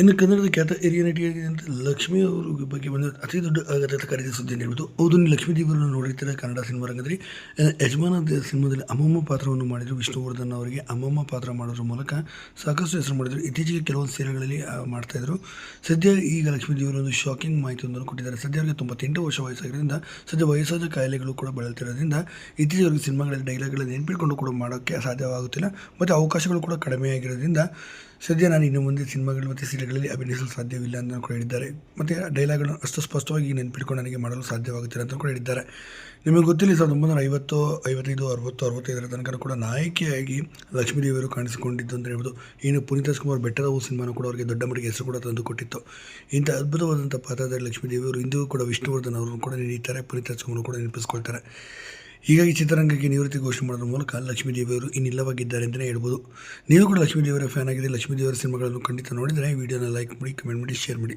ಇನ್ನು ಕನ್ನಡದ ಖ್ಯಾತ ಹಿರಿಯ ನಟಿಯಾಗಿದ್ದಂತೆ ಲಕ್ಷ್ಮಿ ಅವರ ಬಗ್ಗೆ ಬಂದ ಅತಿ ದೊಡ್ಡ ಆಘಾತ ಕರೆದ ಸುದ್ದಿ ನೀಡಿದ್ದು ಅವರು ಲಕ್ಷ್ಮೀ ದೇವರನ್ನು ನೋಡಿರ್ತಾರೆ ಕನ್ನಡ ಸಿನಿಮಾ ರಂಗದಲ್ಲಿ? ಯಜಮಾನ ಸಿನಿಮಾದಲ್ಲಿ ಅಮ್ಮಮ್ಮ ಪಾತ್ರವನ್ನು ಮಾಡಿದರು ವಿಷ್ಣುವರ್ಧನ್ ಅವರಿಗೆ. ಅಮ್ಮಮ್ಮ ಪಾತ್ರ ಮಾಡೋದ್ರ ಮೂಲಕ ಸಾಕಷ್ಟು ಹೆಸರು ಮಾಡಿದರು. ಇತ್ತೀಚೆಗೆ ಕೆಲವೊಂದು ಸೀರೆಗಳಲ್ಲಿ ಮಾಡ್ತಾಯಿದ್ರು ಸದ್ಯ ಈಗ ಲಕ್ಷ್ಮೀ ದೇವರು ಒಂದು ಶಾಕಿಂಗ್ ಮಾಹಿತಿಯೊಂದನ್ನು ಕೊಟ್ಟಿದ್ದಾರೆ. ಸದ್ಯ ಅವರಿಗೆ ತೊಂಬತ್ತೆಂಟು ವರ್ಷ ವಯಸ್ಸಾಗಿರೋದ್ರಿಂದ, ಸದ್ಯ ವಯಸ್ಸಾದ ಕಾಯಿಲೆಗಳು ಕೂಡ ಬಳಲ್ತಿರೋದ್ರಿಂದ, ಇತ್ತೀಚೆಗೆ ಅವರಿಗೆ ಸಿನಿಮಾಗಳಲ್ಲಿ ಡೈಲಾಗ್ಗಳನ್ನು ನೆನ್ಪಿಟ್ಕೊಂಡು ಕೂಡ ಮಾಡೋಕ್ಕೆ ಸಾಧ್ಯವಾಗುತ್ತಿಲ್ಲ. ಮತ್ತು ಅವಕಾಶಗಳು ಕೂಡ ಕಡಿಮೆಯಾಗಿರೋದ್ರಿಂದ, ಸದ್ಯ ನಾನು ಇನ್ನು ಮುಂದೆ ಸಿನಿಮಾಗಳು ಮತ್ತು ಸೀರಿಯಲ್ಗಳಲ್ಲಿ ಅಭಿನಯಿಸಲು ಸಾಧ್ಯವಿಲ್ಲ ಅಂತ ಕೂಡ ಹೇಳಿದ್ದಾರೆ. ಮತ್ತು ಡೈಲಾಗ್ಗಳನ್ನು ಅಷ್ಟು ಸ್ಪಷ್ಟವಾಗಿ ನೆನ್ಪಿಟ್ಕೊಂಡು ನನಗೆ ಮಾಡಲು ಸಾಧ್ಯವಾಗುತ್ತಿಲ್ಲ ಅಂತ ಕೂಡ ಹೇಳಿದ್ದಾರೆ. ನಿಮಗೆ ಗೊತ್ತಿಲ್ಲ, ಸಾವಿರದ ಒಂಬೈನೂರ ಐವತ್ತು, ಐವತ್ತೈದು, ಅರವತ್ತು, ಅರವತ್ತೈದರ ತನಕ ಕೂಡ ನಾಯಕಿಯಾಗಿ ಲಕ್ಷ್ಮೀದೇವಿಯವರು ಕಾಣಿಸಿಕೊಂಡಿದ್ದು ಅಂತ ಹೇಳ್ಬೋದು. ಇನ್ನು ಪುನೀತ್ ರಾಜ್ಕುಮಾರ್ ಬೆಟ್ಟದ ಹೂ ಸಿನಿಮಾನು ಕೂಡ ಅವರಿಗೆ ದೊಡ್ಡ ಮಟ್ಟಿಗೆ ಹೆಸರು ಕೂಡ ತಂದು ಕೊಟ್ಟಿತ್ತು. ಇಂಥ ಅದ್ಭುತವಾದಂಥ ಪಾತ್ರದಲ್ಲಿ ಲಕ್ಷ್ಮೀದೇವಿಯವರು ಇಂದಿಗೂ ಕೂಡ ವಿಷ್ಣುವರ್ಧನ್ ಅವರನ್ನು ಕೂಡ ನೀಡಿದ್ದಾರೆ, ಪುನೀತ್ ರಾಜ್ಕುಮಾರ್ ಕೂಡ ನೆನಪಿಸ್ಕೊಳ್ತಾರೆ. ಹೀಗಾಗಿ ಚಿತ್ರರಂಗಕ್ಕೆ ನಿವೃತ್ತಿ ಘೋಷಣೆ ಮಾಡೋದ್ರ ಮೂಲಕ ಲಕ್ಷ್ಮೀದೇವಿಯವರು ಇನ್ನಿಲ್ಲವಾಗಿದ್ದಾರೆ ಅಂತಲೇ ಹೇಳ್ಬೋದು. ನೀವು ಕೂಡ ಲಕ್ಷ್ಮೀದೇವಿಯವರ ಫ್ಯಾನ್ ಆಗಿದೆ ಲಕ್ಷ್ಮೀ ದೇವರ ಸಿನಿಮಾಗಳನ್ನು ಖಂಡಿತ ನೋಡಿದರೆ ವಿಡಿಯೋನ ಲೈಕ್ ಮಾಡಿ, ಕಮೆಂಟ್ ಮಾಡಿ, ಶೇರ್ ಮಾಡಿ.